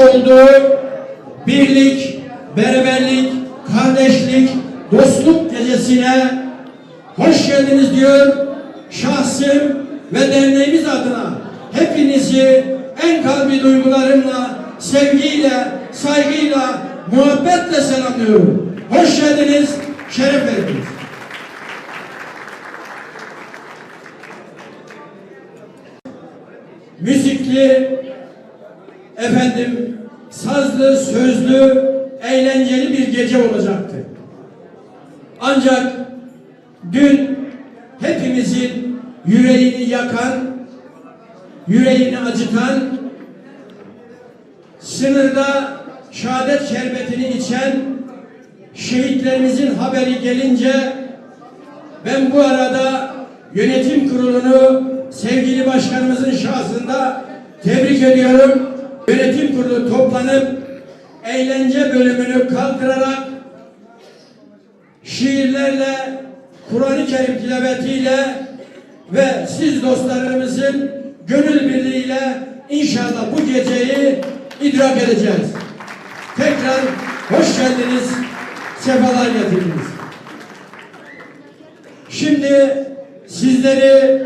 olduğu birlik, beraberlik, kardeşlik, dostluk gecesine hoş geldiniz diyor. Şahsım ve derneğimiz adına hepinizi en kalbi duygularımla, sevgiyle, saygıyla, muhabbetle selamlıyorum. Hoş geldiniz, şeref verdiniz. Müzikli, efendim sazlı, sözlü, eğlenceli bir gece olacaktı. Ancak dün hepimizin yüreğini yakan, yüreğini acıtan, sınırda şehadet şerbetini içen şehitlerimizin haberi gelince ben bu arada yönetim kurulunu sevgili başkanımızın şahsında tebrik ediyorum. Yönetim kurulu toplanıp eğlence bölümünü kaldırarak şiirlerle, Kur'an-ı Kerim tilavetiyle ve siz dostlarımızın gönül birliğiyle inşallah bu geceyi idrak edeceğiz. Tekrar hoş geldiniz, sefalar getirdiniz. Şimdi sizleri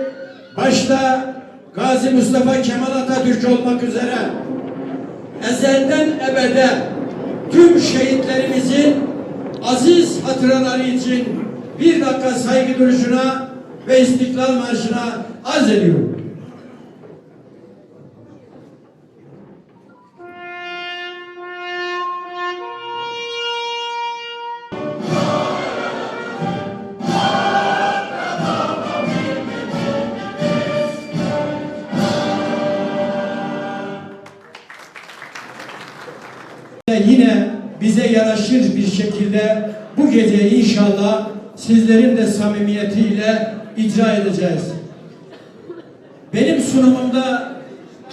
başta Gazi Mustafa Kemal Atatürk olmak üzere ezelden ebede tüm şehitlerimizin aziz hatıraları için bir dakika saygı duruşuna ve İstiklal Marşı'na arz ediyorum. Ve yine bize yaraşır bir şekilde bu gece inşallah sizlerin de samimiyetiyle icra edeceğiz. Benim sunumumda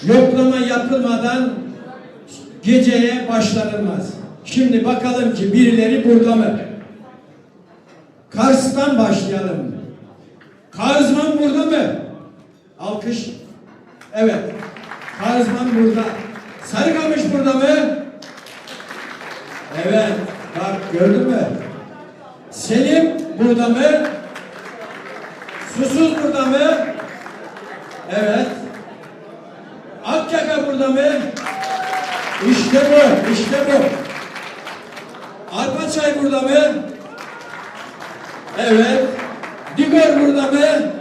yoklama yapılmadan geceye başlanılmaz. Şimdi bakalım ki birileri burada mı? Kars'tan başlayalım. Karzman burada mı? Alkış. Evet. Karzman burada. Sarıkamış burada mı? Evet, bak gördün mü? Selim burada mı? Susuz burada mı? Evet. Akyaka burada mı? İşte bu, işte bu. Arpaçay burada mı? Evet. Digor burada mı?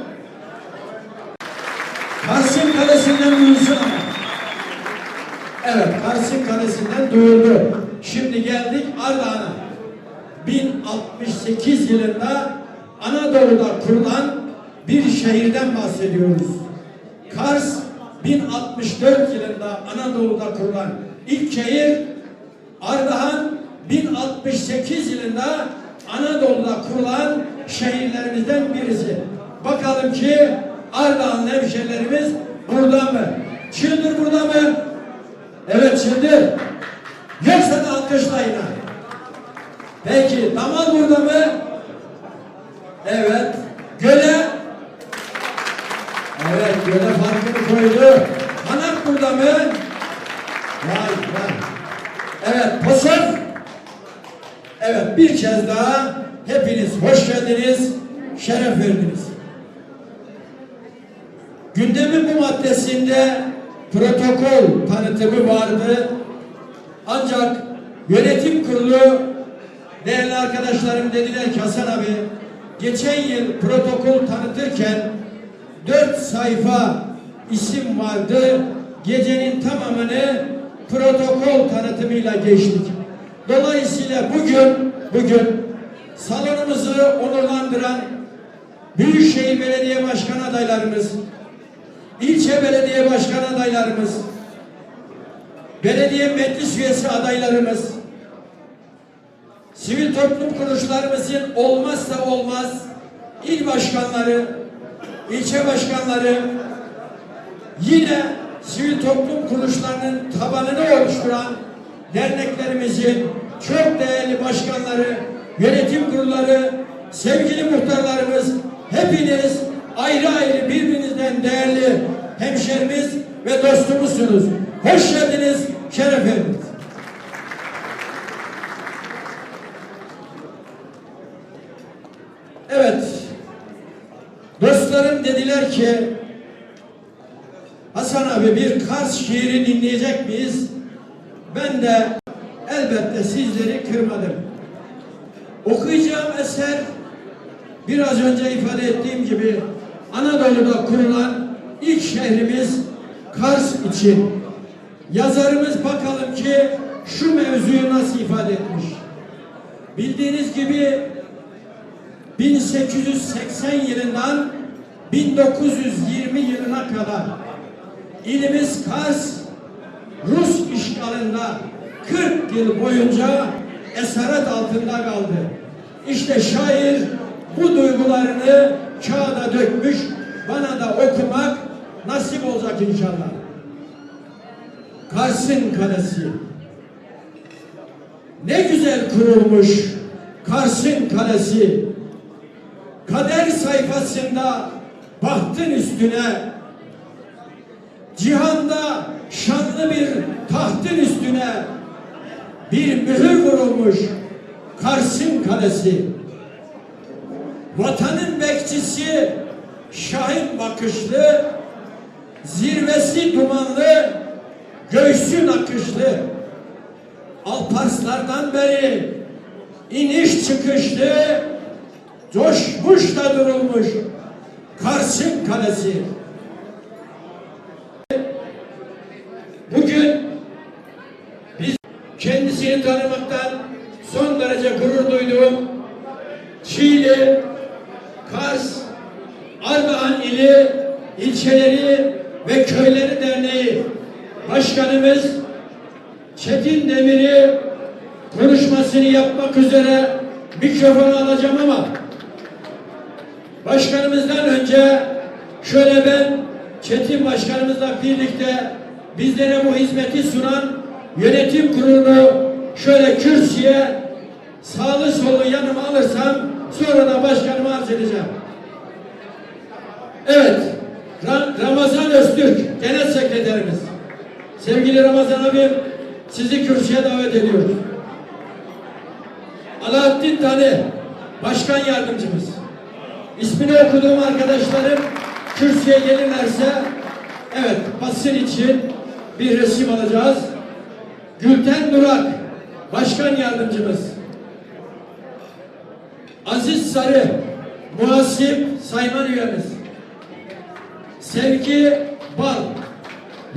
Kars'ın kalesinden duyulsun. Evet, Kars'ın kalesinden duyuldu. Şimdi geldik Ardahan'a. 1068 yılında Anadolu'da kurulan bir şehirden bahsediyoruz. Kars 1064 yılında Anadolu'da kurulan ilk şehir Ardahan 1068 yılında Anadolu'da kurulan şehirlerimizden birisi. Bakalım ki Ardahan hemşehrilerimiz burada mı? Çıldır burada mı? Evet Çıldır. Alkışlayın. Peki damal burada mı? Evet. Göle. Evet göle farkını koydu. Hanak burada mı? Vay vay. Evet Posov. Evet bir kez daha hepiniz hoş geldiniz. Şeref verdiniz. Gündemin bu maddesinde protokol tanıtımı vardı. Ancak yönetim kurulu değerli arkadaşlarım dediler ki Hasan abi geçen yıl protokol tanıtırken dört sayfa isim vardı. Gecenin tamamını protokol tanıtımıyla geçtik. Dolayısıyla bugün bugün salonumuzu onurlandıran Büyükşehir Belediye Başkan adaylarımız, ilçe belediye başkan adaylarımız, belediye meclis üyesi adaylarımız, sivil toplum kuruluşlarımızın olmazsa olmaz il başkanları, ilçe başkanları, yine sivil toplum kuruluşlarının tabanını oluşturan derneklerimizin çok değerli başkanları, yönetim kurulları, sevgili muhtarlarımız, hepiniz ayrı ayrı birbirinizden değerli hemşerimiz ve dostumuzsunuz. Hoş geldiniz, şeref verdiniz. Evet. Dostlarım dediler ki Hasan abi bir Kars şiiri dinleyecek miyiz? Ben de elbette sizleri kırmadım. Okuyacağım eser biraz önce ifade ettiğim gibi Anadolu'da kurulan ilk şehrimiz Kars için. Yazarımız bakalım ki şu mevzuyu nasıl ifade etmiş. Bildiğiniz gibi 1880 yılından 1920 yılına kadar ilimiz Kars Rus işgalında 40 yıl boyunca esaret altında kaldı. İşte şair bu duygularını kağıda dökmüş, bana da okumak nasip olacak inşallah. Kars'ın kalesi. Ne güzel kurulmuş Kars'ın kalesi. Kader sayfasında bahtın üstüne cihanda şanlı bir tahtın üstüne bir mühür vurulmuş Kars'ın kalesi. Vatanın bekçisi şahin bakışlı, zirvesi dumanlı, göğsü nakışlı. Alparslardan beri iniş çıkışlı, coşmuş da durulmuş Kars'ın kalesi. Bugün biz kendisini tanımaktan son derece gurur duyduğum Çiğli, Kars, Ardahan ili ilçeleri ve köyleri derneği başkanımız Çetin Demir'i konuşmasını yapmak üzere mikrofonu alacağım ama başkanımızdan önce şöyle ben Çetin başkanımızla birlikte bizlere bu hizmeti sunan yönetim kurulunu şöyle kürsüye sağlı solu yanıma alırsam sonra da başkanıma arz edeceğim. Evet, Ra- Ramazan Öztürk, Genel Sekreterimiz. Sevgili Ramazan abim, sizi kürsüye davet ediyoruz. Alaaddin Tane, Başkan Yardımcımız. İsmini okuduğum arkadaşlarım kürsüye gelirlerse, evet basın için bir resim alacağız. Gülten Durak, Başkan Yardımcımız. Aziz Sarı, muhasip sayman üyemiz. Sevgi Bal,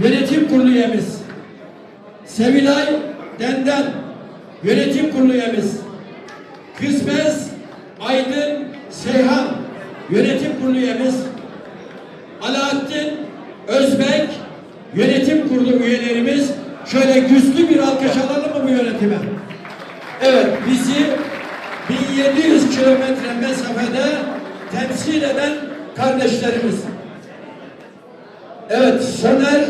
yönetim kurulu üyemiz. Sevilay Denden, yönetim kurulu üyemiz. Seyhan, yönetim kurulu üyemiz. Alaaddin Özbek, yönetim kurulu üyelerimiz. Şöyle güçlü bir alkış alalım mı bu yönetime? Evet, bizi 1700 kilometre mesafede temsil eden kardeşlerimiz. Evet, Soner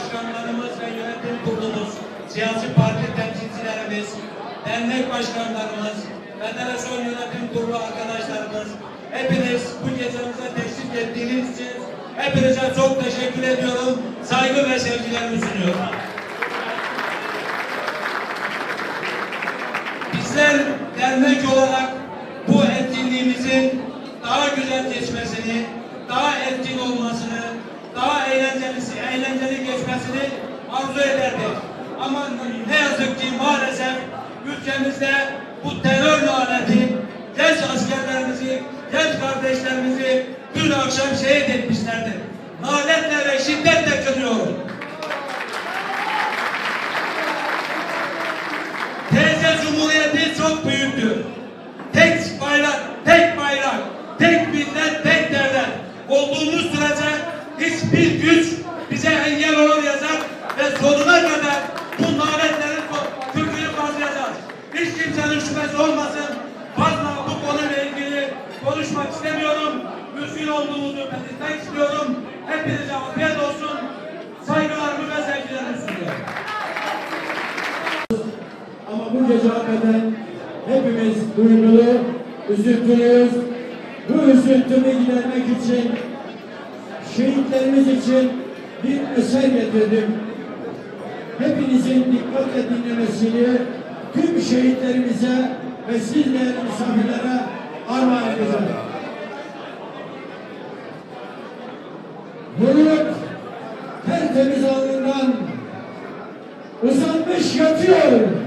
başkanlarımız ve yönetim kurulumuz, siyasi parti temsilcilerimiz, dernek başkanlarımız, federasyon yönetim kurulu arkadaşlarımız, hepiniz bu gecemize teşrif ettiğiniz için hepinize çok teşekkür ediyorum. Saygı ve sevgilerimi sunuyorum. Bizler dernek olarak bu etkinliğimizin daha güzel geçmesini, daha etkin olmasını, daha eğlenceli, eğlenceli geçmesini arzu ederdik. Ama ne yazık ki maalesef ülkemizde bu terör laneti genç askerlerimizi, genç kardeşlerimizi dün akşam şehit etmişlerdir. Naletle ve şiddetle kınıyorum. Şüphesi olmasın. Fazla bu konuyla ilgili konuşmak istemiyorum. Müzgün olduğumuzu belirtmek istiyorum. Hepinize afiyet olsun. Saygılarımı ve sevgilerimi sunuyorum. Ama bu gece hakikaten hepimiz duygulu, üzüntülüyüz. Bu üzüntümü gidermek için, şehitlerimiz için bir eser getirdim. Hepinizin dikkatle dinlemesini tüm şehitlerimize ve siz değerli misafirlere armağan edeceğim. Bulut tertemiz alnından uzanmış yatıyor.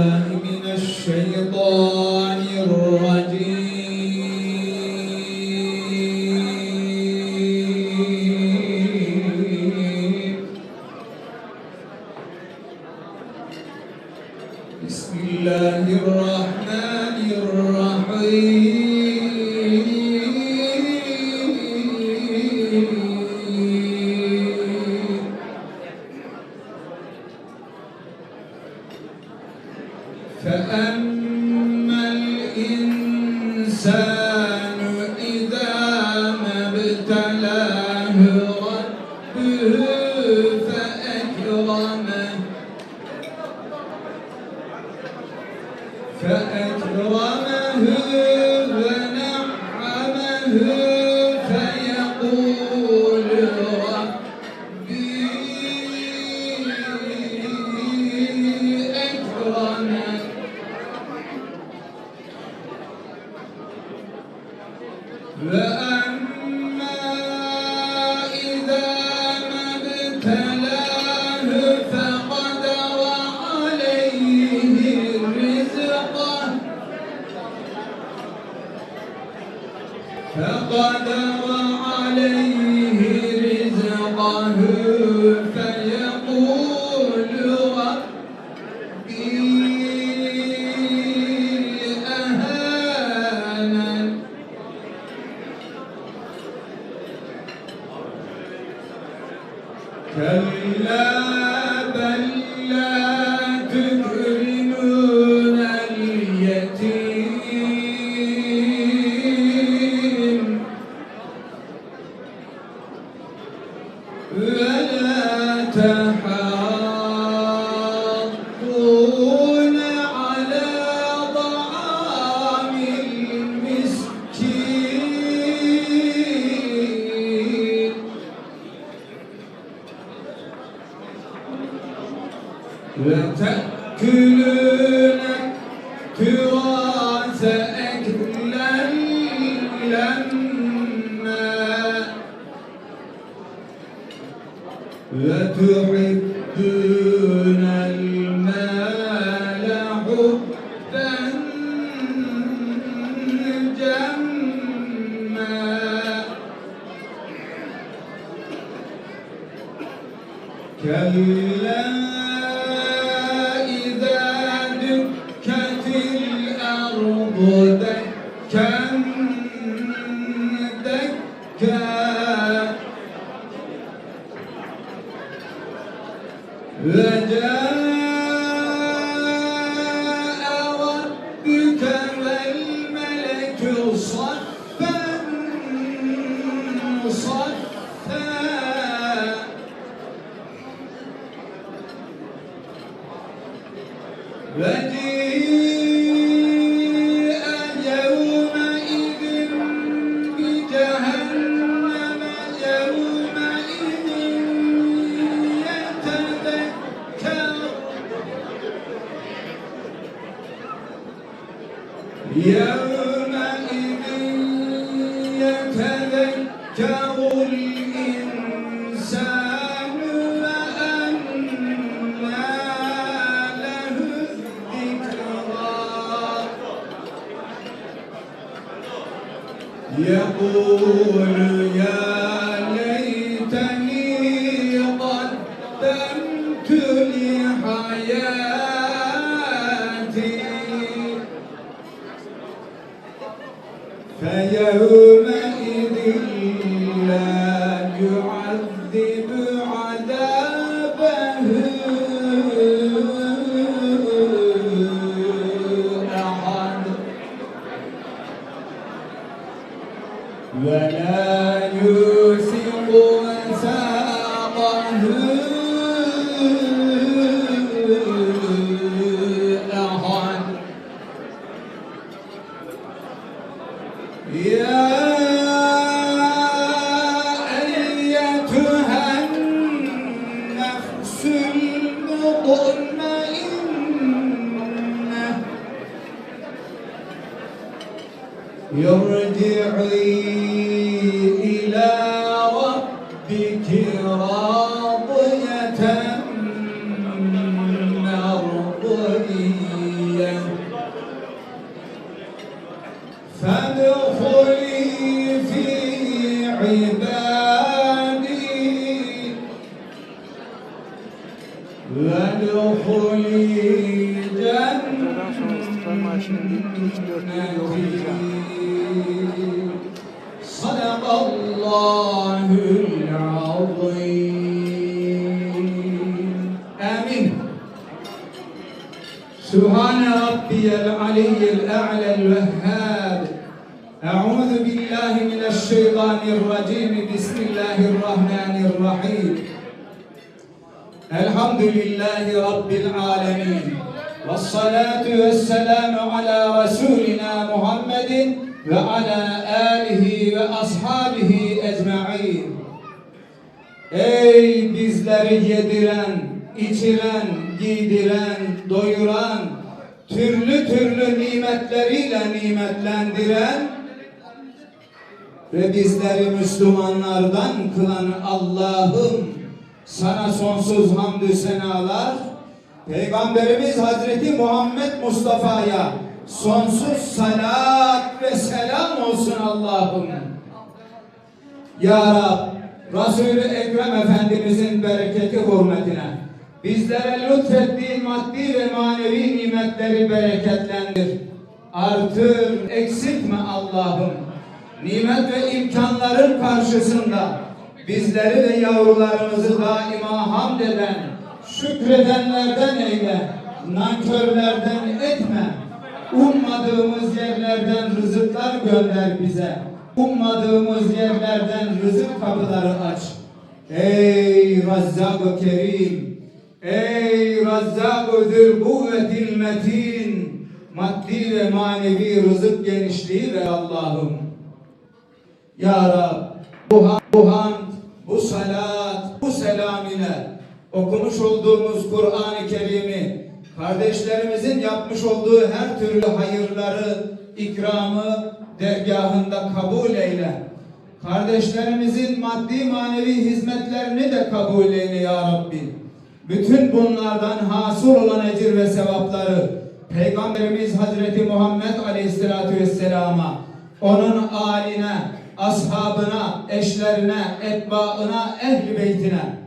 بالله من الشيطان فأكرمه ونعمه كلا لما وتحبون Resulü ya Leyla ارجعي سبحان ربي العلي الأعلى الوهاب أعوذ بالله من الشيطان الرجيم بسم الله الرحمن الرحيم الحمد لله رب العالمين والصلاة والسلام على رسولنا محمد وعلى آله وأصحابه أجمعين Ey bizleri yediren, içiren, giydiren, doyuran, türlü türlü nimetleriyle nimetlendiren ve bizleri Müslümanlardan kılan Allah'ım sana sonsuz hamdü senalar Peygamberimiz Hazreti Muhammed Mustafa'ya sonsuz salat ve selam olsun Allah'ım. Ya Rab, Resul-i Ekrem Efendimizin bereketi hürmetine bizlere lütfettiğin maddi ve manevi nimetleri bereketlendir. Artır, eksiltme Allah'ım. Nimet ve imkanların karşısında bizleri ve yavrularımızı daima hamd eden, şükredenlerden eyle, nankörlerden etme. Ummadığımız yerlerden rızıklar gönder bize. Ummadığımız yerlerden rızık kapıları aç. Ey Razzak-ı Kerim, ey Razzak-ı Zül Kuvvetil Metin, maddi ve manevi rızık genişliği ver Allah'ım. Ya Rab, bu, ha- bu hamd, bu salat, bu selam ile okumuş olduğumuz Kur'an-ı Kerim'i, kardeşlerimizin yapmış olduğu her türlü hayırları, ikramı dergahında kabul eyle. Kardeşlerimizin maddi manevi hizmetlerini de kabul eyle ya Rabbi. Bütün bunlardan hasıl olan ecir ve sevapları Peygamberimiz Hazreti Muhammed Aleyhisselatü Vesselam'a, onun aline, ashabına, eşlerine, etbaına, ehli beytine,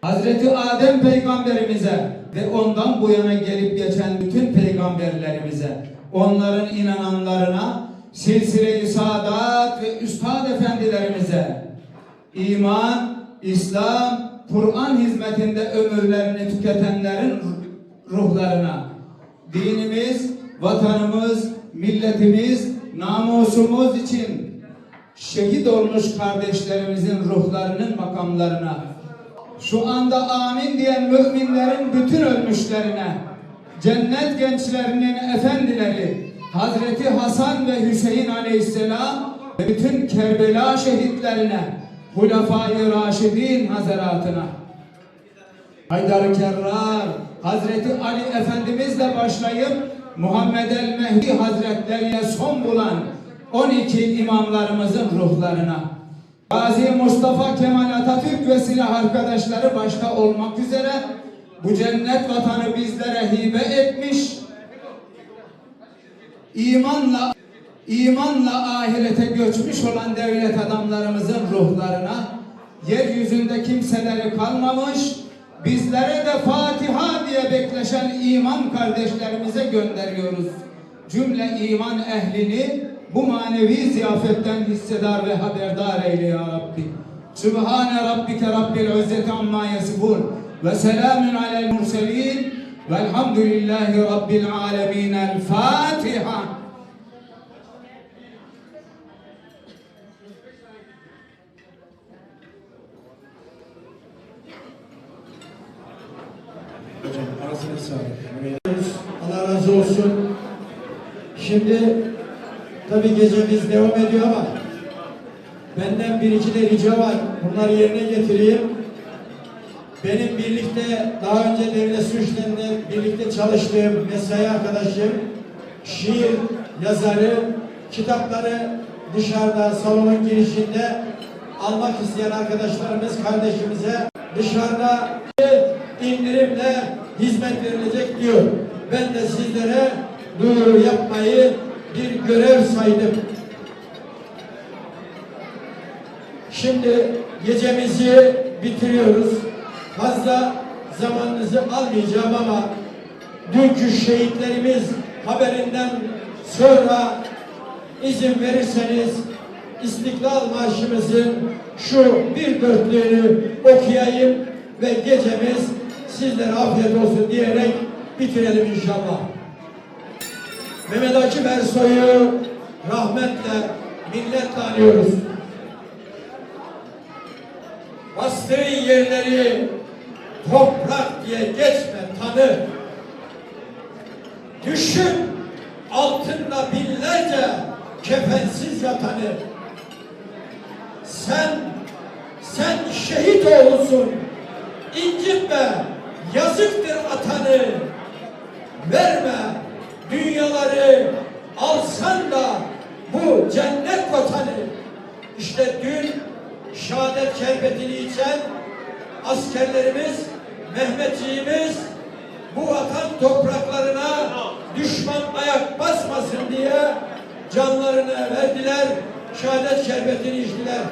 Hazreti Adem peygamberimize ve ondan bu yana gelip geçen bütün peygamberlerimize, onların inananlarına, silsile-i saadat ve üstad efendilerimize, iman, İslam, Kur'an hizmetinde ömürlerini tüketenlerin ruhlarına, dinimiz, vatanımız, milletimiz, namusumuz için şehit olmuş kardeşlerimizin ruhlarının makamlarına, şu anda amin diyen müminlerin bütün ölmüşlerine, cennet gençlerinin efendileri Hazreti Hasan ve Hüseyin aleyhisselam ve bütün Kerbela şehitlerine Hulefai Raşidin hazaratına. Haydar Kerrar Hazreti Ali Efendimizle başlayıp Muhammed el Mehdi Hazretlerine son bulan 12 imamlarımızın ruhlarına. Gazi Mustafa Kemal Atatürk ve silah arkadaşları başta olmak üzere bu cennet vatanı bizlere hibe etmiş imanla imanla ahirete göçmüş olan devlet adamlarımızın ruhlarına yeryüzünde kimseleri kalmamış bizlere de Fatiha diye bekleşen iman kardeşlerimize gönderiyoruz. Cümle iman ehlini bu manevi ziyafetten hissedar ve haberdar eyle ya Rabbi. Sübhane Rabbike Rabbil İzzeti amma yasifun ve selamun alel murselin velhamdülillahi Rabbil alemin. El Fatiha. Tabi gecemiz devam ediyor ama benden bir iki de rica var. Bunları yerine getireyim. Benim birlikte daha önce devlet suçlarında birlikte çalıştığım mesai arkadaşım, şiir yazarı, kitapları dışarıda salonun girişinde almak isteyen arkadaşlarımız, kardeşimize dışarıda indirimle hizmet verilecek diyor. Ben de sizlere duyuru yapmayı bir görev saydım. Şimdi gecemizi bitiriyoruz. Fazla zamanınızı almayacağım ama dünkü şehitlerimiz haberinden sonra izin verirseniz İstiklal Marşımızın şu bir dörtlüğünü okuyayım ve gecemiz sizlere afiyet olsun diyerek bitirelim inşallah. Mehmet Akif Ersoy'u rahmetle, minnetle anıyoruz. Bastığı yerleri toprak diye geçme tanı. Düşün altında binlerce kefensiz yatanı. Sen, sen şehit oğlusun. İncitme, yazıktır atanı. Verme dünyaları alsan da bu cennet vatanı. İşte dün şehadet şerbetini içen askerlerimiz, Mehmetçiğimiz bu vatan topraklarına düşman ayak basmasın diye canlarını verdiler, şehadet şerbetini içtiler.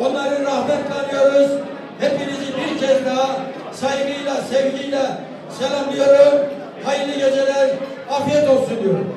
Onları rahmetle anıyoruz. Hepinizi bir kez daha saygıyla, sevgiyle selamlıyorum. Hayırlı geceler, afiyet olsun diyorum.